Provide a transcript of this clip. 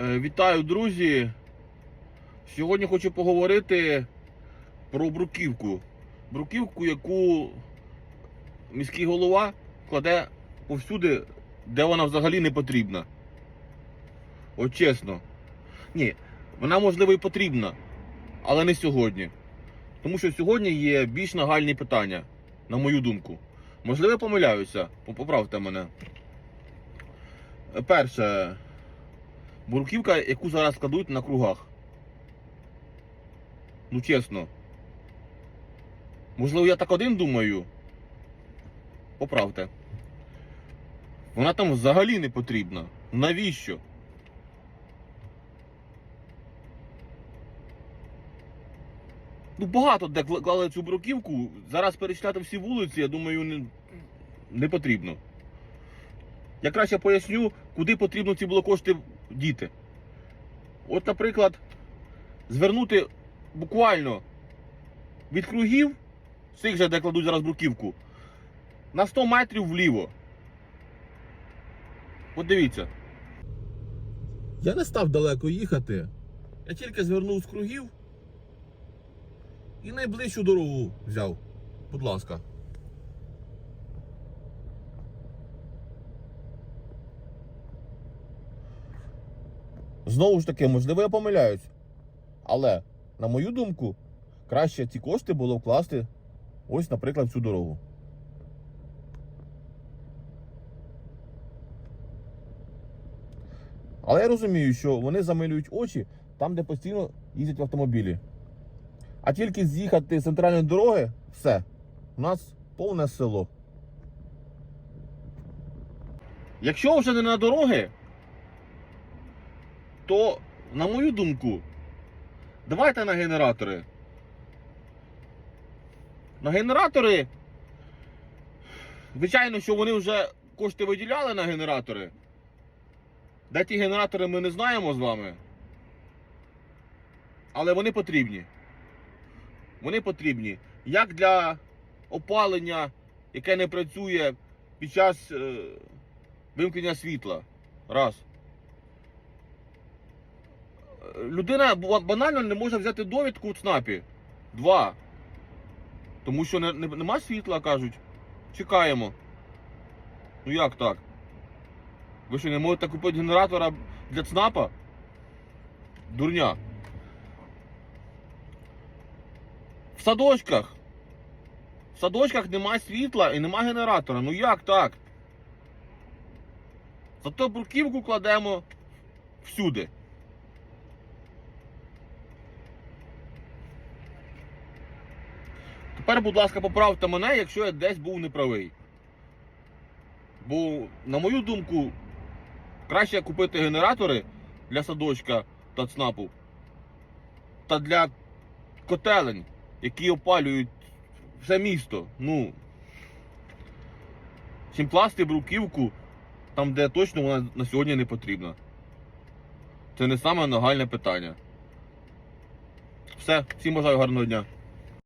Е, Вітаю, друзі! Сьогодні хочу поговорити про бруківку. Бруківку, яку міський голова кладе повсюди, де вона взагалі не потрібна. От чесно. Ні, вона можливо і потрібна, але не сьогодні. Тому що сьогодні є більш нагальні питання, на мою думку. Можливо, я помиляюся, поправте мене. Перше, бурківка, яку зараз кладуть на кругах. Ну чесно. Можливо, я так один думаю. Поправте. Вона там взагалі не потрібна. Навіщо? Ну, багато де клали цю бруківку. Зараз перечитати всі вулиці, я думаю, не, не потрібно. Я краще поясню, куди потрібно ці було кошти діти. От, наприклад, звернути буквально від кругів, цих же, де кладуть зараз бруківку, на 100 метрів вліво. От дивіться. Я не став далеко їхати. Я тільки звернув з кругів і найближчу дорогу взяв. Будь ласка. Знову ж таки, можливо, я помиляюсь. Але, на мою думку, краще ці кошти було вкласти ось, наприклад, в цю дорогу. Але я розумію, що вони замилюють очі там, де постійно їздять автомобілі. А тільки з'їхати з центральної дороги, все. У нас повне село. Якщо вже не на дороги, то, на мою думку, давайте на генератори. На генератори. Звичайно, що вони вже кошти виділяли на генератори. Де ті генератори ми не знаємо з вами. Але вони потрібні. Вони потрібні як для опалення, яке не працює під час е, вимкнення світла. Раз. Людина банально не може взяти довідку у ЦНАПі. Два. Тому що не, не, нема світла, кажуть. Чекаємо. Ну як так? Ви що, не можете купити генератора для ЦНАПа? Дурня. В садочках. В садочках нема світла і нема генератора. Ну як так? Зато бруківку кладемо всюди. Тепер, будь ласка, поправте мене, якщо я десь був неправий. Бо, на мою думку, краще купити генератори для садочка та ЦНАПу та для котелень, які опалюють все місто. Ну, чим класти бруківку там, де точно вона на сьогодні не потрібна. Це не саме нагальне питання. Все, всім бажаю гарного дня.